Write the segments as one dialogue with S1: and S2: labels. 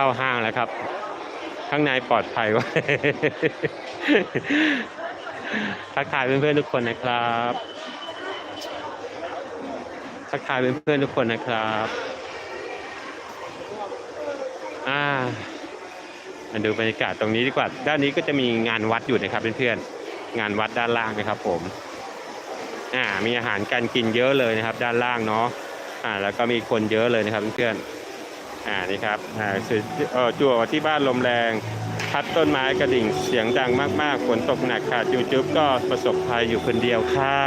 S1: เข้าห้างแล้วครับ ข้างในปลอดภัยวะทักทายเพื่อนๆทุกคนนะครับ ทักทายเพื่อนๆทุกคนนะครับอ่ามาดูบรรยากาศตรงนี้ดีกว่า ด้านนี้ก็จะมีงานวัดอยู่นะครับเพื่อนๆ งานวัดด้านล่างนะครับ ผม อ่า มีอาหารการกินเยอะเลยนะครับ ด้านล่างเนาะ อ่า แล้วก็มีคนเยอะเลยนะครับเพื่อนๆ อ่านี่ครับอ่าสุดเอจั่วที่บ้านลมแรงพัดต้นไม้กระดิ่งเสียงดังมากๆ ฝนตกหนักค่ะจูจุ๊บก็ประสบภัยอยู่คนเดียวค่ะ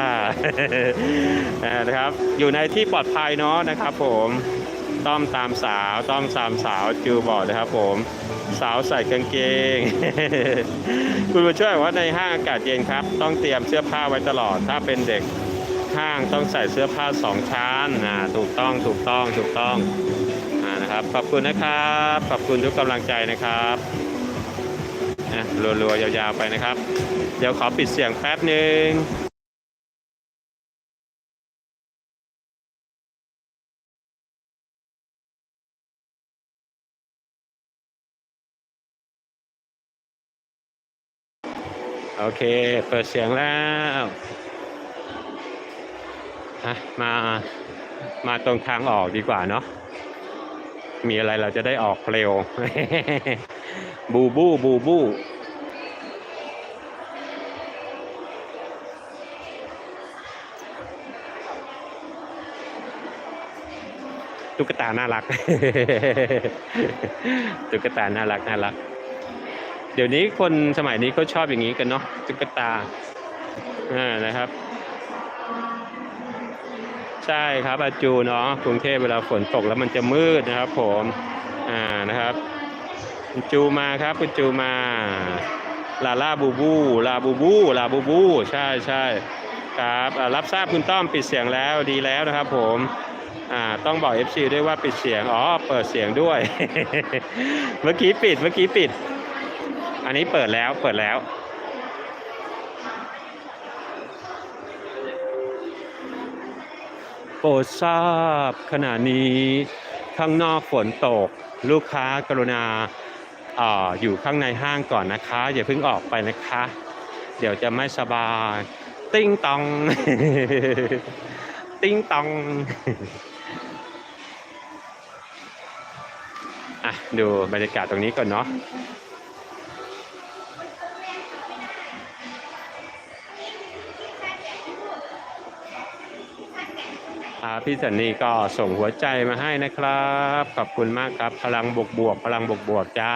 S1: อ่านะครับ อยู่ในที่ปลอดภัยเนาะนะครับผมต้อมตามสาวต้อมตามสาวจูบอกนะครับผมสาวใส่กางเกง คุณผู้ช่วยว่าในห้างอากาศเย็นครับ ต้องเตรียมเสื้อผ้าไว้ตลอด ถ้าเป็นเด็กห้างต้องใส่เสื้อผ้าสองชั้นนะถูกต้องถูกต้องถูกต้อง นะครับ ขอบคุณนะครับ ขอบคุณทุกกำลังใจนะครับนะรัวๆ ยาวๆ ไปนะครับ เดี๋ยวขอปิดเสียงแป๊บหนึ่งโอเค เปิดเสียงแล้วมา มาตรงทางออกดีกว่าเนาะ มีอะไรเราจะได้ออกเร็ว บูบูบูบูตุ๊กตาน่ารัก ตุ๊กตาน่ารักน่ารัก เดี๋ยวนี้คนสมัยนี้เขาชอบอย่างนี้กันเนาะตุ๊กตาอ่านะครับ ใช่ครับอาจูเนาะกรุงเทพเวลาฝนตกแล้วมันจะมืดนะครับ ผมอ่านะครับคุณจูมาครับคุณจูมาลาลาบูบูลาบูบูลาบูบูใช่ใช่ครับรับทราบคุณต้อมปิดเสียงแล้วดีแล้วนะครับ ผมอ่าต้องบอก FC ด้วยว่าปิดเสียงอ๋อเปิดเสียงด้วย เมื่อกี้ปิดเมื่อกี้ปิด อันนี้เปิดแล้วเปิดแล้ว ปรดทราบขณะนี้ข้างนอกฝนตก ลูกค้ากรุณาออยู่ข้างในห้างก่อนนะคะ อย่าเพิ่งออกไปนะคะ เดี๋ยวจะไม่สบาย ติ้งตอง ติ้งตองอะดูบรรยากาศตรงนี้ก่อนเนาะ อ่าพี่สันนี่ก็ส่งหัวใจมาให้นะครับ ขอบคุณมากครับ พลังบวกบวกพลังบวกบวกจ้า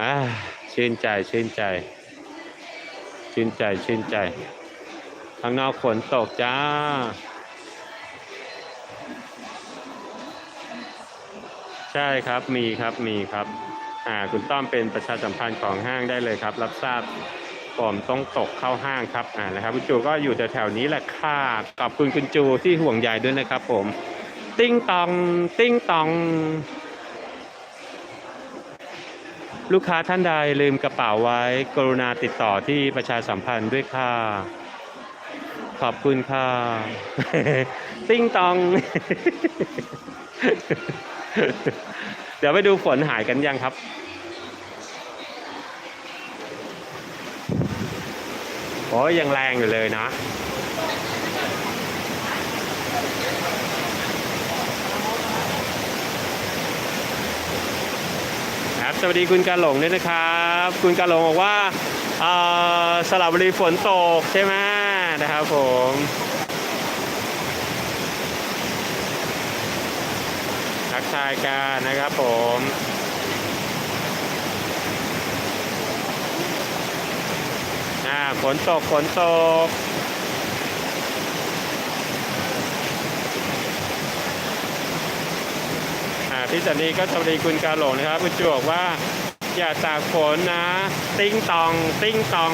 S1: อ่าชื่นใจชื่นใจ ชื่นใจชื่นใจข้างนอกฝนตกจ้าใช่ครับมีครับมีครับอ่าคุณต้อมเป็นประชาสัมพันธ์ของห้างได้เลยครับ รับทราบ ผมต้องตกเข้าห้างครับอ่านะครับคุณจูก็อยู่แถวๆนี้แหละค่ะขอบคุณคุณจูที่ห่วงใยด้วยนะครับ ผม ติ้งตอง ติ้งตอง ลูกค้าท่านใดลืมกระเป๋าไว้ กรุณาติดต่อที่ประชาสัมพันธ์ด้วยค่ะ ขอบคุณค่ะ ติ้งตอง เดี๋ยวไปดูฝนหายกันยังครับ อ้ยยังแรงอยู่เลยนะครับสวัสดีคุณกาหลงด้วยนะครับ คุณกาหลงบอกว่าเอ่อสระบุรีฝนตกใช่ไหมนะครับผมทักทายกันนะครับผม อ่าฝนตกฝนตกอ่าพี่สันนีก็สวัสดีคุณกาหลงนะครับคุณจวกว่า อย่าตากฝนนะ ติ้งตอง ติ้งตอง